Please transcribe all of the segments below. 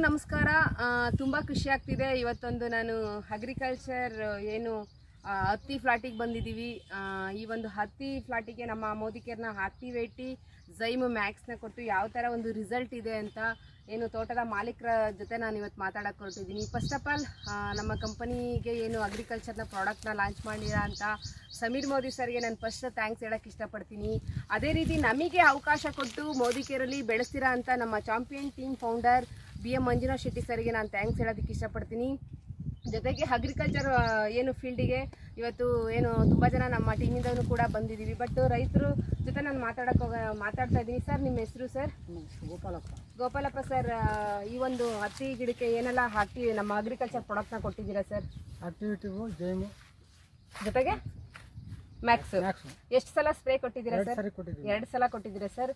ನಮಸ್ಕಾರ. ತುಂಬ ಖುಷಿ ಆಗ್ತಿದೆ. ಇವತ್ತೊಂದು ನಾನು ಅಗ್ರಿಕಲ್ಚರ್ ಏನು ಹತ್ತಿ ಫ್ಲಾಟಿಗೆ ಬಂದಿದ್ದೀವಿ. ಈ ಒಂದು ಹತ್ತಿ ಫ್ಲಾಟಿಗೆ ನಮ್ಮ ಮೋದಿಕೇರ್ನ ಆಕ್ಟಿವೇಟಿ ವೇಟಿ ಜೈಮ್ ಮ್ಯಾಕ್ಸ್ನ ಕೊಟ್ಟು ಯಾವ ಥರ ಒಂದು ರಿಸಲ್ಟ್ ಇದೆ ಅಂತ ಏನು ತೋಟದ ಮಾಲೀಕರ ಜೊತೆ ನಾನು ಇವತ್ತು ಮಾತಾಡಕ್ಕೆ ಹೊರಟಿದ್ದೀನಿ. ಫಸ್ಟ್ ಆಫ್ ಆಲ್ ನಮ್ಮ ಕಂಪನಿಗೆ ಏನು ಅಗ್ರಿಕಲ್ಚರ್ನ ಪ್ರಾಡಕ್ಟ್ನ ಲಾಂಚ್ ಮಾಡಿರ ಅಂತ ಸಮೀರ್ ಮೋದಿ ಸರ್ಗೆ ನಾನು ಫಸ್ಟ್ ಥ್ಯಾಂಕ್ಸ್ ಹೇಳಕ್ಕೆ ಇಷ್ಟಪಡ್ತೀನಿ. ಅದೇ ರೀತಿ ನಮಗೆ ಅವಕಾಶ ಕೊಟ್ಟು ಮೋದಿಕೇರಲ್ಲಿ ಬೆಳೆಸ್ತೀರಾ ಅಂತ ನಮ್ಮ champion team founder B M Manjunath Shetty ಸರ್ಗೆ ನಾನು ಥ್ಯಾಂಕ್ಸ್ ಹೇಳೋದಕ್ಕೆ ಇಷ್ಟಪಡ್ತೀನಿ. ಜೊತೆಗೆ ಅಗ್ರಿಕಲ್ಚರ್ ಏನು ಫೀಲ್ಡಿಗೆ ಇವತ್ತು ಏನು ತುಂಬ ಜನ ನಮ್ಮ ಟೀಮಿಂದನೂ ಕೂಡ ಬಂದಿದ್ದೀವಿ. ಬಟ್ ರೈತರು ಜೊತೆ ನಾನು ಮಾತಾಡೋಕೆ ಹೋಗ ಮಾತಾಡ್ತಾ ಇದ್ದೀನಿ. ಸರ್ ನಿಮ್ಮ ಹೆಸರು ಸರ್ ಗೋಪಾಲಪ್ಪ. ಗೋಪಾಲಪ್ಪ ಸರ್ ಈ ಒಂದು ಹತ್ತಿ ಗಿಡಕ್ಕೆ ಏನೆಲ್ಲ ಹಾಕಿ ನಮ್ಮ ಅಗ್ರಿಕಲ್ಚರ್ ಪ್ರಾಡಕ್ಟ್ನ ಕೊಟ್ಟಿದ್ದೀರಾ ಸರ್ ಆಕ್ಟಿವಿಟಿ ಜೈಮು ಜೊತೆಗೆ? ಮ್ಯಾಕ್ಸ್ ಎಷ್ಟು ಸಲ ಸ್ಪ್ರೇ ಕೊಟ್ಟಿದ್ದೀರಾ ಸರ್ ಎರಡು ಸಲ ಕೊಟ್ಟಿದ್ದೀರಾ ಸರ್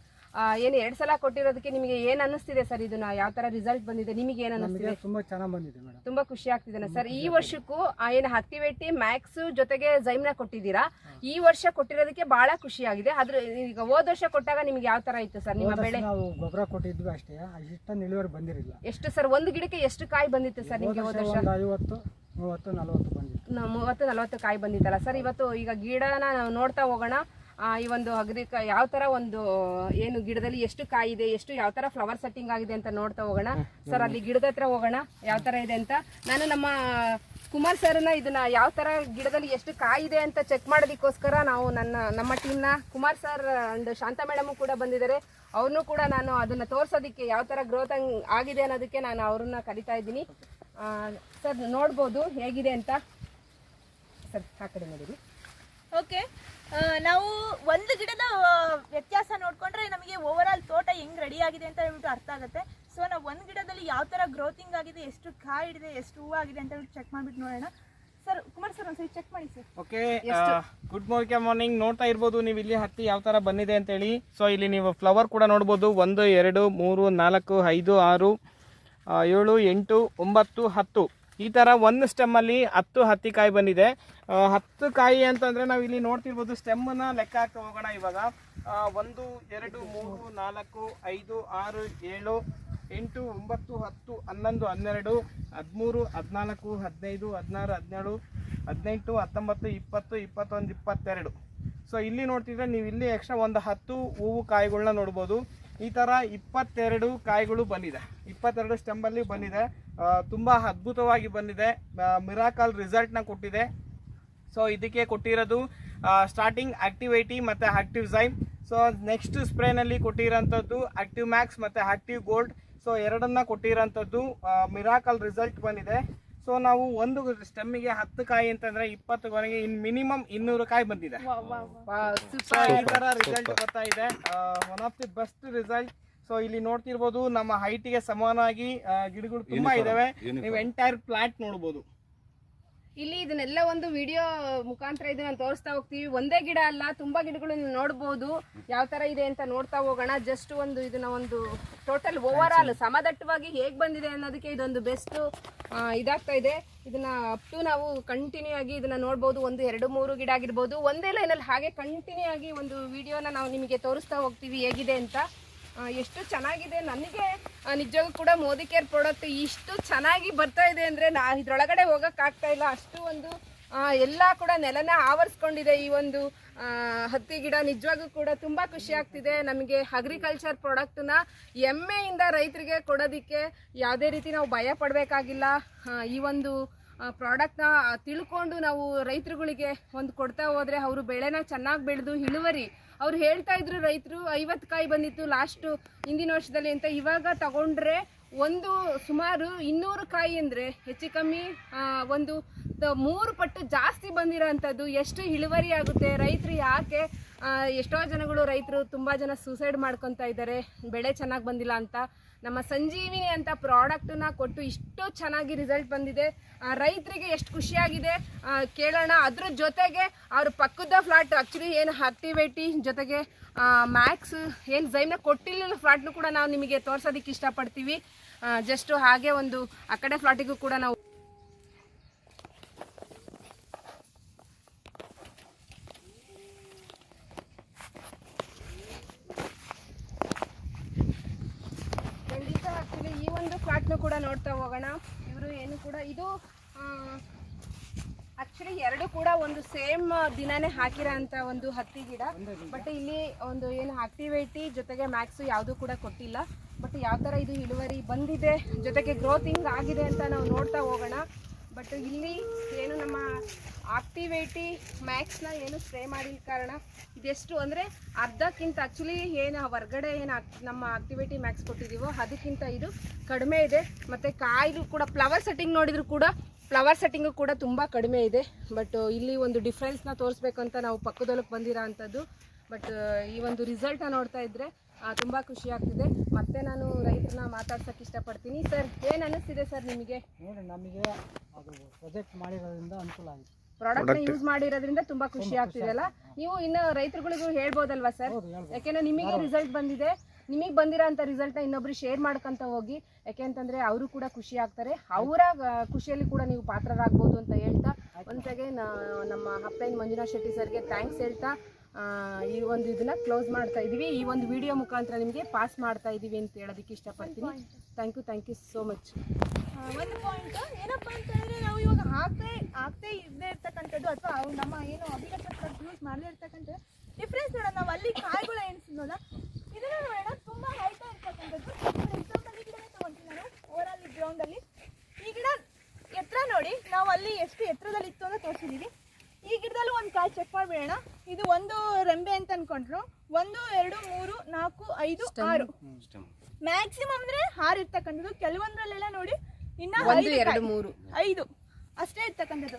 ಏನು ಎರಡು ಸಲ ಕೊಟ್ಟಿರೋದಕ್ಕೆ ನಿಮಗೆ ಏನು ಅನ್ನಿಸ್ತಿದೆ ಸರ್ ಇದನ್ನ ಯಾವ ತರ ರಿಸಲ್ಟ್ ಬಂದಿದೆ? ನಿಮಗೆ ಏನು ಅನ್ನಿಸ್ತಿದೆ? ತುಂಬಾ ಚೆನ್ನಾಗಿ ಬಂದಿದೆ ಮೇಡಮ್ ತುಂಬಾ ಖುಷಿ ಆಗ್ತಿದೆ ಸರ್ ಈ ವರ್ಷಕ್ಕೂ ಏನು ಹತ್ತಿವೆಟ್ಟಿ ಮ್ಯಾಕ್ಸ್ ಜೊತೆಗೆ ಜೈಮ್ನ ಕೊಟ್ಟಿದ್ದೀರಾ? ಈ ವರ್ಷ ಕೊಟ್ಟಿರೋದಕ್ಕೆ ಬಹಳ ಖುಷಿ ಆಗಿದೆ. ಆದ್ರೆ ಈಗ ಹೋದ ವರ್ಷ ಕೊಟ್ಟಾಗ ನಿಮ್ಗೆ ಯಾವ ತರ ಇತ್ತು ಸರ್ ನಿಮ್ಮ ಬೆಳೆ? ನಾವು ಗೊಬ್ಬರ ಕೊಟ್ಟಿದ್ವಿ ಅಷ್ಟೇ. ಇಷ್ಟೊಂದು ಇಳುವರಿ ಬಂದಿರಲಿಲ್ಲ. ಎಷ್ಟು ಸರ್ ಒಂದು ಗಿಡಕ್ಕೆ ಎಷ್ಟು ಕಾಯಿ ಬಂದಿತ್ತು ಸರ್ ನಿಮಗೆ ಹೋದ ವರ್ಷ? ಐವತ್ತು. ಮೂವತ್ತು ನಲವತ್ತು ಬಂದಿತ್ತು. ನ- ಮೂವತ್ತು ನಲವತ್ತು ಕಾಯಿ ಬಂದಿತ್ತಲ್ಲ ಸರ್? ಇವತ್ತು ಈಗ ಗಿಡನ ನಾವು ನೋಡ್ತಾ ಹೋಗೋಣ. ಆ, ಈ ಒಂದು ಅಗ್ರಿಕ ಯಾವ ತರ ಒಂದು ಏನು ಗಿಡದಲ್ಲಿ ಎಷ್ಟು ಕಾಯಿ ಇದೆ ಎಷ್ಟು ಯಾವ ತರ ಫ್ಲವರ್ ಸೆಟ್ಟಿಂಗ್ ಆಗಿದೆ ಅಂತ ನೋಡ್ತಾ ಹೋಗೋಣ. ಸರ್ ಅಲ್ಲಿ ಗಿಡದ ಹತ್ರ ಹೋಗೋಣ. ಯಾವ ತರ ಇದೆ ಅಂತ. ನಾನು ನಮ್ಮ ಕುಮಾರ್ ಸರ್ನ ಇದನ್ನ ಯಾವ ತರ ಗಿಡದಲ್ಲಿ ಎಷ್ಟು ಕಾಯಿ ಇದೆ ಅಂತ ಚೆಕ್ ಮಾಡೋದಕ್ಕೋಸ್ಕರ ನಾವು ನನ್ನ ನಮ್ಮ ಟೀಮ್ನ Kumar sir and Shanta madam ಕೂಡ ಬಂದಿದ್ದಾರೆ. ಅವ್ರನ್ನೂ ಕೂಡ ನಾನು ಅದನ್ನ ತೋರ್ಸೋದಕ್ಕೆ ಯಾವ ತರ ಗ್ರೋತ್ ಆಗಿದೆ ಅನ್ನೋದಕ್ಕೆ ನಾನು ಅವ್ರನ್ನ ಕರಿತಾ ಇದ್ದೀನಿ. ಸರ್ ನೋಡ್ಬೋದು ಹೇಗಿದೆ ಅಂತ. ಸರ್ ಆ ಕಡೆ ನೋಡಿರಿ. ಓಕೆ. ನಾವು ಒಂದು ಗಿಡದ ವ್ಯತ್ಯಾಸ ನೋಡ್ಕೊಂಡ್ರೆ ನಮಗೆ ಓವರ್ ಆಲ್ ತೋಟ ಹೆಂಗ್ ರೆಡಿ ಆಗಿದೆ ಅಂತ ಹೇಳ್ಬಿಟ್ಟು ಅರ್ಥ ಆಗುತ್ತೆ. ಸೊ ನಾವು ಒಂದು ಗಿಡದಲ್ಲಿ ಯಾವ ತರ ಗ್ರೋತಿಂಗ್ ಆಗಿದೆ ಎಷ್ಟು ಕಾಯಿ ಹಿಡಿದೆ ಎಷ್ಟು ಹೂವು ಆಗಿದೆ ಅಂತ ಹೇಳ್ಬಿಟ್ಟು ಚೆಕ್ ಮಾಡ್ಬಿಟ್ಟು ನೋಡೋಣ. ಸರ್ ಕುಮಾರ್ ಸರ್ ಒಂದ್ಸರಿ ಚೆಕ್ ಮಾಡಿ sir. Okay good morning morning ನೋಡ್ತಾ ಇರ್ಬೋದು ನೀವು ಇಲ್ಲಿ ಹತ್ತಿ ಯಾವ ತರ ಬಂದಿದೆ ಅಂತೇಳಿ. ಸೊ ಇಲ್ಲಿ ನೀವು ಫ್ಲವರ್ ಕೂಡ ನೋಡ್ಬೋದು. ಒಂದು ಎರಡು ಮೂರು ನಾಲ್ಕು ಐದು ಆರು ಏಳು, ಎಂಟು, ಒಂಬತ್ತು, ಹತ್ತು. ಈ ಥರ ಒಂದು ಸ್ಟೆಮ್ಮಲ್ಲಿ ಹತ್ತು ಹತ್ತಿ ಕಾಯಿ ಬಂದಿದೆ. ಹತ್ತು ಕಾಯಿ ಅಂತಂದರೆ ನಾವು ಇಲ್ಲಿ ನೋಡ್ತಿರ್ಬೋದು ಸ್ಟೆಮ್ಮನ್ನ ಲೆಕ್ಕ ಹಾಕ್ತಾ ಹೋಗೋಣ ಇವಾಗ. ಒಂದು, ಎರಡು, ಮೂರು, ನಾಲ್ಕು, ಐದು, ಆರು, ಏಳು, ಎಂಟು, ಒಂಬತ್ತು, ಹತ್ತು, ಹನ್ನೊಂದು, ಹನ್ನೆರಡು, ಹದಿಮೂರು, ಹದಿನಾಲ್ಕು, ಹದಿನೈದು, ಹದಿನಾರು, ಹದಿನೇಳು, ಹದಿನೆಂಟು, ಹತ್ತೊಂಬತ್ತು, ಇಪ್ಪತ್ತು, ಇಪ್ಪತ್ತೊಂದು, ಇಪ್ಪತ್ತೆರಡು. ಸೊ ಇಲ್ಲಿ ನೋಡ್ತಿದ್ರೆ ನೀವು ಇಲ್ಲಿ ಎಕ್ಸ್ಟ್ರಾ ಒಂದು ಹತ್ತು ಹೂವು ಕಾಯಿಗಳನ್ನ ನೋಡ್ಬೋದು. ಈ ಥರ ಇಪ್ಪತ್ತೆರಡು ಕಾಯಿಗಳು ಬಂದಿದೆ. ಇಪ್ಪತ್ತೆರಡು ಸ್ಟೆಂಬಲ್ಲಿ ಬಂದಿದೆ. ತುಂಬಾ ತುಂಬ ಅದ್ಭುತವಾಗಿ ಬಂದಿದೆ. ಮಿರಾಕಲ್ ರಿಸಲ್ಟ್ನ ಕೊಟ್ಟಿದೆ. ಸೊ ಇದಕ್ಕೆ ಕೊಟ್ಟಿರೋದು ಸ್ಟಾರ್ಟಿಂಗ್ ಆಕ್ಟಿವೈಟಿ ಮತ್ತು ಆಕ್ಟಿವ್ ಝೈಮ್ ಸೊ ನೆಕ್ಸ್ಟ್ ಸ್ಪ್ರೇನಲ್ಲಿ ಕೊಟ್ಟಿರೋಂಥದ್ದು ಆಕ್ಟಿವ್ ಮ್ಯಾಕ್ಸ್ ಮತ್ತು ಆಕ್ಟಿವ್ ಗೋಲ್ಡ್ ಸೊ ಎರಡನ್ನ ಕೊಟ್ಟಿರೋಂಥದ್ದು ಮಿರಾಕಲ್ ರಿಸಲ್ಟ್ ಬಂದಿದೆ. ಸೊ ನಾವು ಒಂದು ಸ್ಟೆಮ್ಮಿಗೆ ಹತ್ತು ಕಾಯಿ ಅಂತಂದ್ರೆ ಇಪ್ಪತ್ತು ಕೊನೆಗೆ ಇನ್ ಮಿನಿಮಮ್ ಇನ್ನೂರು ಕಾಯಿ ಬಂದಿದೆ. ಸೊ ಈ ತರ ರಿಸಲ್ಟ್ ಬರ್ತಾ ಇದೆ. One of the best result so ಇಲ್ಲಿ ನೋಡ್ತಿರ್ಬೋದು ನಮ್ಮ ಹೈಟಿಗೆ ಸಮಾನವಾಗಿ ಆ, ಗಿಡಗಳು ತುಂಬಾ ಇದಾವೆ. ನೀವು ಎಂಟೈರ್ ಪ್ಲಾಂಟ್ ನೋಡ್ಬೋದು. ಇಲ್ಲಿ ಇದನ್ನೆಲ್ಲ ಒಂದು ವಿಡಿಯೋ ಮುಖಾಂತರ ಇದನ್ನ ನಾನು ತೋರಿಸ್ತಾ ಹೋಗ್ತೀವಿ. ಒಂದೇ ಗಿಡ ಅಲ್ಲ, ತುಂಬಾ ಗಿಡಗಳನ್ನ ನೋಡ್ಬೋದು. ಯಾವ ತರ ಇದೆ ಅಂತ ನೋಡ್ತಾ ಹೋಗೋಣ. ಜಸ್ಟ್ ಒಂದು ಇದನ್ನ ಒಂದು ಟೋಟಲ್ ಓವರ್ ಆಲ್ ಸಮದಟ್ಟವಾಗಿ ಹೇಗೆ ಬಂದಿದೆ ಅನ್ನೋದಕ್ಕೆ ಇದೊಂದು ಬೆಸ್ಟ್ ಇದಾಗ್ತಾ ಇದೆ. ಇದನ್ನ ಅಪ್ ಟು ನಾವು ಕಂಟಿನ್ಯೂ ಆಗಿ ಇದನ್ನ ನೋಡ್ಬೋದು. ಒಂದು, ಎರಡು, ಮೂರು ಗಿಡ ಆಗಿರ್ಬೋದು. ಒಂದೇ ಲೈನಲ್ಲಿ ಹಾಗೆ ಕಂಟಿನ್ಯೂ ಆಗಿ ಒಂದು ವಿಡಿಯೋನ ನಾವು ನಿಮಗೆ ತೋರಿಸ್ತಾ ಹೋಗ್ತೀವಿ ಹೇಗಿದೆ ಅಂತ. ಎಷ್ಟು ಚೆನ್ನಾಗಿದೆ. ನನಗೆ ನಿಜವಾಗೂ ಕೂಡ ಮೋದಿ ಕೇರ್ ಪ್ರಾಡಕ್ಟ್ ಇಷ್ಟು ಚೆನ್ನಾಗಿ ಬರ್ತಾ ಇದೆ ಅಂದರೆ ನಾ ಇದ್ರೊಳಗಡೆ ಹೋಗೋಕ್ಕಾಗ್ತಾ ಇಲ್ಲ. ಅಷ್ಟು ಒಂದು ಎಲ್ಲ ಕೂಡ ನೆಲನ ಆವರಿಸ್ಕೊಂಡಿದೆ ಈ ಒಂದು ಹತ್ತಿ ಗಿಡ. ನಿಜವಾಗೂ ಕೂಡ ತುಂಬ ಖುಷಿ ಆಗ್ತಿದೆ. ನಮಗೆ ಅಗ್ರಿಕಲ್ಚರ್ ಪ್ರಾಡಕ್ಟನ್ನ ಹೆಮ್ಮೆಯಿಂದ ರೈತರಿಗೆ ಕೊಡೋದಕ್ಕೆ ಯಾವುದೇ ರೀತಿ ನಾವು ಭಯ ಪಡಬೇಕಾಗಿಲ್ಲ. ಈ ಒಂದು ಪ್ರಾಡಕ್ಟ್ನ ತಿಳ್ಕೊಂಡು ನಾವು ರೈತರುಗಳಿಗೆ ಒಂದು ಕೊಡ್ತಾ ಹೋದರೆ ಅವರು ಬೆಳೆನ ಚೆನ್ನಾಗಿ ಬೆಳೆದು ಇಳುವರಿ ಅವ್ರು ಹೇಳ್ತಾ ಇದ್ರು ರೈತರು, ಐವತ್ತು ಕಾಯಿ ಬಂದಿತ್ತು ಲಾಸ್ಟು ಹಿಂದಿನ ವರ್ಷದಲ್ಲಿ ಅಂತ ಇವಾಗ ತಗೊಂಡ್ರೆ ಒಂದು ಸುಮಾರು ಇನ್ನೂರು ಕಾಯಿ ಅಂದರೆ ಹೆಚ್ಚು ಕಮ್ಮಿ ಒಂದು ಮೂರು ಪಟ್ಟು ಜಾಸ್ತಿ ಬಂದಿರೋ ಅಂಥದ್ದು ಎಷ್ಟು ಇಳುವರಿ ಆಗುತ್ತೆ, ರೈತರು ಯಾಕೆ ಎಷ್ಟೋ ಜನಗಳು ರೈತರು ತುಂಬ ಜನ ಸೂಸೈಡ್ ಮಾಡ್ಕೊತಾ ಇದ್ದಾರೆ, ಬೆಳೆ ಚೆನ್ನಾಗಿ ಬಂದಿಲ್ಲ ಅಂತ. ನಮ್ಮ ಸಂಜೀವಿನಿ ಅಂತ ಪ್ರಾಡಕ್ಟನ್ನ ಕೊಟ್ಟು ಇಷ್ಟು ಚೆನ್ನಾಗಿ ರಿಸಲ್ಟ್ ಬಂದಿದೆ. ರೈತರಿಗೆ ಎಷ್ಟು ಖುಷಿಯಾಗಿದೆ? ಕೇಳೋಣ. ಅದ್ರ ಜೊತೆಗೆ ಅವ್ರ ಪಕ್ಕದ ಫ್ಲಾಟ್ ಆ್ಯಕ್ಚುಲಿ ಏನು ಆಕ್ಟಿವೇಟಿ ಜೊತೆಗೆ ಮ್ಯಾಕ್ಸ್ ಏನು ಜೈಮ್ನ ಕೊಟ್ಟಿಲ್ಲ ಫ್ಲಾಟ್ನು ಕೂಡ ನಾವು ನಿಮಗೆ ತೋರ್ಸೋದಕ್ಕೆ ಇಷ್ಟಪಡ್ತೀವಿ. ಜಸ್ಟು ಹಾಗೆ ಒಂದು ಆ ಕಡೆ ಫ್ಲಾಟಿಗೂ ಕೂಡ ನಾವು ಕೂಡ ನೋಡ್ತಾ ಹೋಗೋಣ. ಇವರು ಏನು ಕೂಡ ಇದು ಆಕ್ಚುಲಿ ಎರಡು ಕೂಡ ಒಂದು ಸೇಮ್ ದಿನಾನೇ ಹಾಕಿರೋ ಅಂತ ಒಂದು ಹತ್ತಿ ಗಿಡ. ಬಟ್ ಇಲ್ಲಿ ಒಂದು ಏನು ಆಕ್ಟಿವಿಟಿ ಜೊತೆಗೆ ಮ್ಯಾಕ್ಸು ಯಾವುದೂ ಕೂಡ ಕೊಟ್ಟಿಲ್ಲ. ಬಟ್ ಯಾವ ಥರ ಇದು ಇಳುವರಿ ಬಂದಿದೆ, ಜೊತೆಗೆ ಗ್ರೋತಿಂಗ್ ಆಗಿದೆ ಅಂತ ನಾವು ನೋಡ್ತಾ ಹೋಗೋಣ. ಬಟ್ ಇಲ್ಲಿ ಏನು ನಮ್ಮ ಆಕ್ಟಿವೇಟಿ ಮ್ಯಾಕ್ಸ್ನ ಏನು ಸ್ಪ್ರೇ ಮಾಡಿದ ಕಾರಣ ಇದೆಷ್ಟು ಅಂದರೆ ಅರ್ಧಕ್ಕಿಂತ ಆ್ಯಕ್ಚುಲಿ ಏನು ಹೊರಗಡೆ ಏನು ನಮ್ಮ ಆಕ್ಟಿವೇಟಿ ಮ್ಯಾಕ್ಸ್ ಕೊಟ್ಟಿದ್ದೀವೋ ಅದಕ್ಕಿಂತ ಇದು ಕಡಿಮೆ ಇದೆ. ಮತ್ತು ಕಾಯಿಲು ಕೂಡ ಫ್ಲವರ್ ಸೆಟ್ಟಿಂಗ್ ನೋಡಿದ್ರು ಕೂಡ ಫ್ಲವರ್ ಸೆಟ್ಟಿಂಗು ಕೂಡ ತುಂಬ ಕಡಿಮೆ ಇದೆ. ಬಟ್ ಇಲ್ಲಿ ಒಂದು ಡಿಫ್ರೆನ್ಸ್ನ ತೋರಿಸ್ಬೇಕಂತ ನಾವು ಪಕ್ಕದೊಳಗೆ ಬಂದಿರೋ ಅಂಥದ್ದು. ಬಟ್ ಈ ಒಂದು ರಿಸಲ್ಟ್ನ ನೋಡ್ತಾ ಇದ್ದರೆ ತುಂಬ ಖುಷಿ ಆಗ್ತಿದೆ. ಮತ್ತೆ ನಾನು ರೈತರನ್ನ ಮಾತಾಡ್ಸೋಕ್ಕೆ ಇಷ್ಟಪಡ್ತೀನಿ. ಸರ್ ಏನು ಅನ್ನಿಸ್ತಿದೆ ಸರ್ ನಿಮಗೆ? ನೋಡಿ ನಮಗೆ ಅದು ಪ್ರೊಜೆಕ್ಟ್ ಮಾಡಿರೋದ್ರಿಂದ ಅನುಕೂಲ ಆಗಿದೆ. ಪ್ರಾಡಕ್ಟ್ನ ಯೂಸ್ ಮಾಡಿರೋದ್ರಿಂದ ತುಂಬಾ ಖುಷಿ ಆಗ್ತಿದೆ ಅಲ್ಲ? ನೀವು ಇನ್ನು ರೈತರುಗಳಿಗೂ ಹೇಳ್ಬೋದಲ್ವಾ ಸರ್? ಯಾಕೆಂದ್ರೆ ನಿಮಗೆ ರಿಸಲ್ಟ್ ಬಂದಿದೆ. ನಿಮಗೆ ಬಂದಿರೋ ಅಂತ ರಿಸಲ್ಟ್ನ ಇನ್ನೊಬ್ರು ಶೇರ್ ಮಾಡ್ಕೊಂತ ಹೋಗಿ ಯಾಕೆಂತಂದ್ರೆ ಅವರು ಕೂಡ ಖುಷಿ ಆಗ್ತಾರೆ. ಅವರ ಖುಷಿಯಲ್ಲಿ ಕೂಡ ನೀವು ಪಾತ್ರರಾಗ್ಬೋದು ಅಂತ ಹೇಳ್ತಾ ಒಂದ್ಸಗೆ ಅಗೇನ್ ನಮ್ಮ ಅಪ್ಪ ಮಂಜುನಾಥ್ ಶೆಟ್ಟಿ ಸರ್ಗೆ ಥ್ಯಾಂಕ್ಸ್ ಹೇಳ್ತಾ ಈ ಒಂದು ಇದನ್ನ ಕ್ಲೋಸ್ ಮಾಡ್ತಾ ಇದೀವಿ ಈ ಒಂದು ವಿಡಿಯೋ ಮುಖಾಂತರ ನಿಮಗೆ ಪಾಸ್ ಮಾಡ್ತಾ ಇದೀವಿ ಅಂತ ಹೇಳೋದಕ್ಕೆ ಇಷ್ಟಪಡ್ತೀನಿ. Thank you thank you so much ಒಂದು ಪಾಯಿಂಟ್ ಏನಪ್ಪಾ ಅಂತ ಹೇಳಿದ್ರೆ ನಾವು ಇವಾಗ ಹಾಕ್ತೇ ಆಗ್ತೇ ಇದ್ದೇ ಇರ್ತಕ್ಕಂಥದ್ದು ಅಥವಾ ನಮ್ಮ ಏನು ಅಗ್ರಿಕಲ್ಚರ್ ಯೂಸ್ ಮಾಡದೇ ಇರ್ತಕ್ಕಂಥ ಡಿಫ್ರೆನ್ಸ್ ನೋಡೋಣ. ನಾವು ಅಲ್ಲಿ ಕಾಯಿಗಳು ಎಣಿಸಿದ್ನಲ್ಲ ಇದನ್ನ ನೋಡೋಣ. ತುಂಬಾ ಹೈಟ್ ಇರ್ತಕ್ಕಂಥದ್ದು. ಎಕ್ಸಾಂಪಲ್ ಈ ಗಿಡನೇ ನಾನು ಓವರ್ ಆಲ್ ಗ್ರೌಂಡ್ ಅಲ್ಲಿ. ಈ ಗಿಡ ಎತ್ತರ ನೋಡಿ. ನಾವು ಅಲ್ಲಿ ಎಷ್ಟು ಎತ್ತರದಲ್ಲಿ ಇತ್ತು ಅಂತ ತೋರಿಸಿದೀವಿ. ಈ ಗಿಡದಲ್ಲೂ ಒಂದು ಕಾಯಿ ಚೆಕ್ ಮಾಡ್ಬಿಡೋಣ. ಇದು ಒಂದು ರೆಂಬೆ ಅಂತ ಅನ್ಕೊಂಡ್ರು. ಒಂದು ಎರಡು ಮೂರು ನಾಲ್ಕು ಐದು ಆರು. ಮ್ಯಾಕ್ಸಿಮಮ್ ಅಂದ್ರೆ ಆರು ಇರ್ತಕ್ಕಂಥದ್ದು. ಕೆಲವೊಂದ್ರಲ್ಲೆಲ್ಲ ನೋಡಿ ಇನ್ನ ಒಂದು ಎರಡು. ಮೂರು. ಐದು. ಅಷ್ಟೇ ಇರ್ತಕ್ಕಂಥದ್ದು.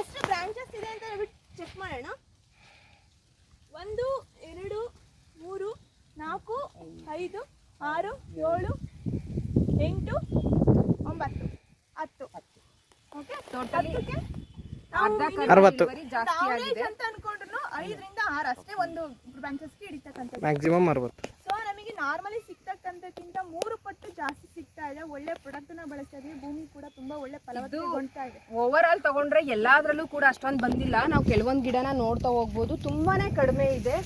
ಎಷ್ಟು ಬ್ರಾಂಚಸ್ ಇದೆ ಅಂತ ಹೇಳ್ಬಿಟ್ಟು ಚೆಕ್ ಮಾಡೋಣ. ಒಂದು ಎರಡು ಮೂರು ನಾಲ್ಕು ಐದು ಆರು ಏಳು ಎಂಟು ಒಂಬತ್ತು ಹತ್ತು ಓಕೆ Totally ಹತ್ತಕ್ಕೆ ಅರ್ಧ ನಾವು ಅರವತ್ತು. ಇಳುವರಿ ಜಾಸ್ತಿ ಆಗಿದೆ. ಅಂತ ಅನ್ಕೊಂಡ್ರು ಐದರಿಂದ ಆರು ಅಷ್ಟೇ ಒಂದು ಬ್ರಾಂಚಸ್ಗೆ ಹಿಡಿತಕ್ಕಂಥದ್ದು. ಮ್ಯಾಕ್ಸಿಮಮ್ ಅರವತ್ತು. ಸೊ ನಮಗೆ ನಾರ್ಮಲಿ ಸಿಗ್ತಕ್ಕಂಥಕ್ಕಿಂತ ಮೂರು ಪಟ್ಟು ಜಾಸ್ತಿ ಸಿಗ್ತಾ ಇದೆ. ಒಳ್ಳೆ ಪ್ರಾಡಕ್ಟ್ನ ಬಳಸ್ತಾ ಇದೀವಿ. ಭೂಮಿ ಕೂಡ ತುಂಬಾ ಒಳ್ಳೆ ಫಲವತ್ತತೆಗೊಳ್ತಾ ಇದೆ ಓವರ್ ಆಲ್ ತಗೊಂಡ್ರೆ ಎಲ್ಲಾದ್ರಲ್ಲೂ ಕೂಡ ಅಷ್ಟೊಂದು ಬಂದಿಲ್ಲ. ನಾವು ಕೆಲವೊಂದು ಗಿಡನ ನೋಡ್ತಾ ಹೋಗ್ಬೋದು. ತುಂಬಾನೇ ಕಡಿಮೆ ಇದೆ.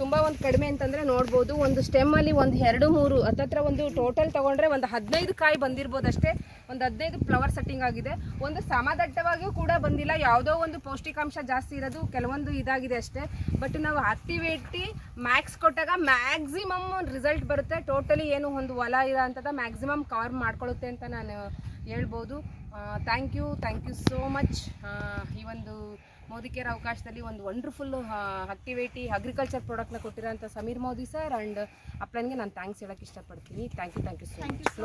ತುಂಬಾ ಒಂದು ಕಡಿಮೆ ಅಂತಂದ್ರೆ ನೋಡ್ಬೋದು. ಒಂದು ಸ್ಟೆಮ್ ಅಲ್ಲಿ ಒಂದು ಎರಡು, ಮೂರು, ಹತ್ತತ್ರ ಒಂದು ಟೋಟಲ್ ತಗೊಂಡ್ರೆ ಒಂದು ಹದಿನೈದು ಕಾಯಿ ಬಂದಿರ್ಬೋದು ಅಷ್ಟೇ ಒಂದು ಹದಿನೈದು ಫ್ಲವರ್ ಸೆಟ್ಟಿಂಗ್ ಆಗಿದೆ. ಒಂದು ಸಮದಟ್ಟವಾಗಿಯೂ ಕೂಡ ಬಂದಿಲ್ಲ. ಯಾವುದೋ ಒಂದು ಪೌಷ್ಟಿಕಾಂಶ ಜಾಸ್ತಿ ಇರೋದು ಕೆಲವೊಂದು ಇದಾಗಿದೆ ಅಷ್ಟೇ. ಬಟ್ ನಾವು ಆಕ್ಟಿವೇಟಿ ಮ್ಯಾಕ್ಸ್ ಕೊಟ್ಟಾಗ ಮ್ಯಾಕ್ಸಿಮಮ್ ರಿಸಲ್ಟ್ ಬರುತ್ತೆ. ಟೋಟಲಿ ಏನು ಒಂದು ಹೊಲ ಇರೋ ಅಂಥದ್ದು ಮ್ಯಾಕ್ಸಿಮಮ್ ಕವರ್ ಮಾಡ್ಕೊಳ್ಳುತ್ತೆ ಅಂತ ನಾನು ಹೇಳ್ಬೋದು. Thank you thank you so much ಈ ಒಂದು ಮೋದಿಕೇರ್ ಅವಕಾಶದಲ್ಲಿ ಒಂದು ವಂಡರ್ಫುಲ್ ಆಕ್ಟಿವಿಟಿ ಅಗ್ರಿಕಲ್ಚರ್ ಪ್ರಾಡಕ್ಟ್ನ ಕೊಟ್ಟಿರೋಂಥ ಸಮೀರ್ ಮೋದಿ ಸರ್ ಆ್ಯಂಡ್ ಅಪ್ಲೈನ್ಗೆ ನಾನು ಥ್ಯಾಂಕ್ಸ್ ಹೇಳೋಕ್ಕೆ ಇಷ್ಟಪಡ್ತೀನಿ. Thank you thank you so much